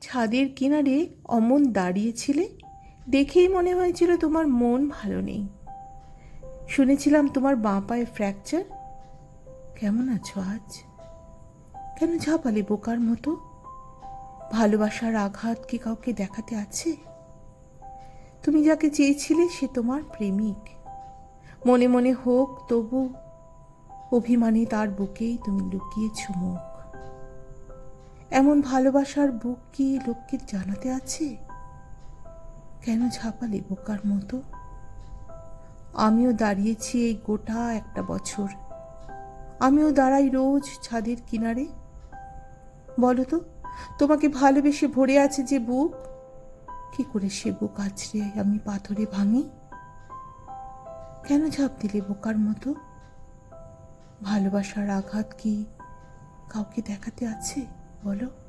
ছাদের কিনারে অমন দাঁড়িয়েছিলে? দেখেই মনে হয়েছিল তোমার মন ভালো নেই। শুনেছিলাম তোমার বাঁ পায়ে ফ্র্যাকচার কেমন আছো আজ? কেন ঝাপালে বোকার মতো? ভালোবাসার আঘাত কি কাউকে দেখাতে আছে? তুমি যাকে চেয়েছিলে সে তোমার প্রেমিক। মনে মনে হোক, তবু অভিমানে তার বুকেই তুমি লুকিয়েছ মুখ এমন ভালোবাসার বুক কি লোককে জানাতে আছে? কেন ঝাপালে বোকার মতো? আমিও দাঁড়িয়েছি এই গোটা একটা বছর। আমিও দাঁড়াই রোজ ছাদের কিনারে। বলো তো, তোমাকে ভালোবেসে ভরে আছে যে বুক? কি করে সে বুক আছড়ে আমি পাথরে ভাঙি? কেন ঝাঁপ দিলে বোকার মতো? ভালোবাসার আঘাত কি কাউকে দেখাতে আছে? বলো